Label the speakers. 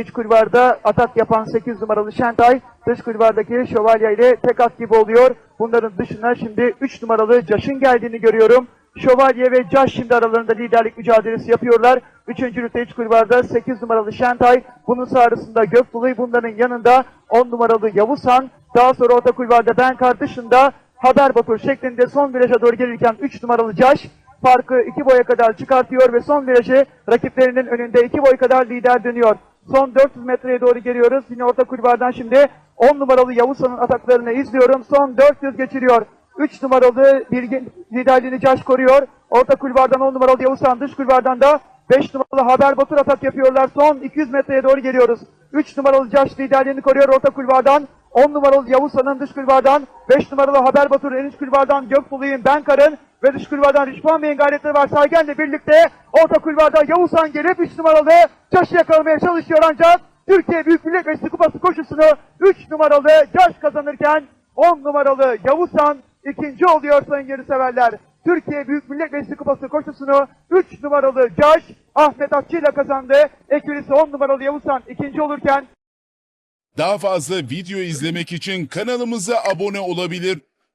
Speaker 1: İç kulvarda atak yapan 8 numaralı Şentay, dış kulvardaki Şövalye ile tek at gibi oluyor. Bunların dışına şimdi 3 numaralı Caş'ın geldiğini görüyorum. Şövalye ve Caş şimdi aralarında liderlik mücadelesi yapıyorlar. Üçüncü rüte iç kulvarda 8 numaralı Şentay, bunun sağrısında Gökbuluy, bunların yanında 10 numaralı Yavuzhan, daha sonra orta kulvarda Benkar dışında Haber Batur şeklinde son viraja doğru gelirken 3 numaralı Caş farkı 2 boya kadar çıkartıyor ve son virajı rakiplerinin önünde 2 boy kadar lider dönüyor. Son 400 metreye doğru geliyoruz. Yine orta kulvardan şimdi 10 numaralı Yavuzhan'ın ataklarını izliyorum. Son 400 geçiriyor. 3 numaralı Bilgin liderliğini Caş koruyor. Orta kulvardan 10 numaralı Yavuzhan, dış kulvardan da 5 numaralı Haber Batur atak yapıyorlar. Son 200 metreye doğru geliyoruz. 3 numaralı Caş liderliğini koruyor orta kulvardan. 10 numaralı Yavuzhan'ın dış kulvardan, 5 numaralı Haber Batur en iç kulvardan Gökbulu'yun Benkar'ın ve dış kulvardan Rişvan Bey'in gayretleri var. Sergen'le birlikte orta kulvarda Yavuzhan gelip 3 numaralı Caş'ı yakalamaya çalışıyor ancak Türkiye Büyük Millet Meclisi Kupası koşusunu 3 numaralı Caş kazanırken 10 numaralı Yavuzhan ikinci oluyor sayın yarışseverler. Türkiye Büyük Millet Meclisi Kupası koşusunu 3 numaralı Caş Ahmet Akçı ile kazandı. Ekürisi 10 numaralı Yavuzhan ikinci olurken
Speaker 2: Daha fazla video izlemek için kanalımıza abone olabilir.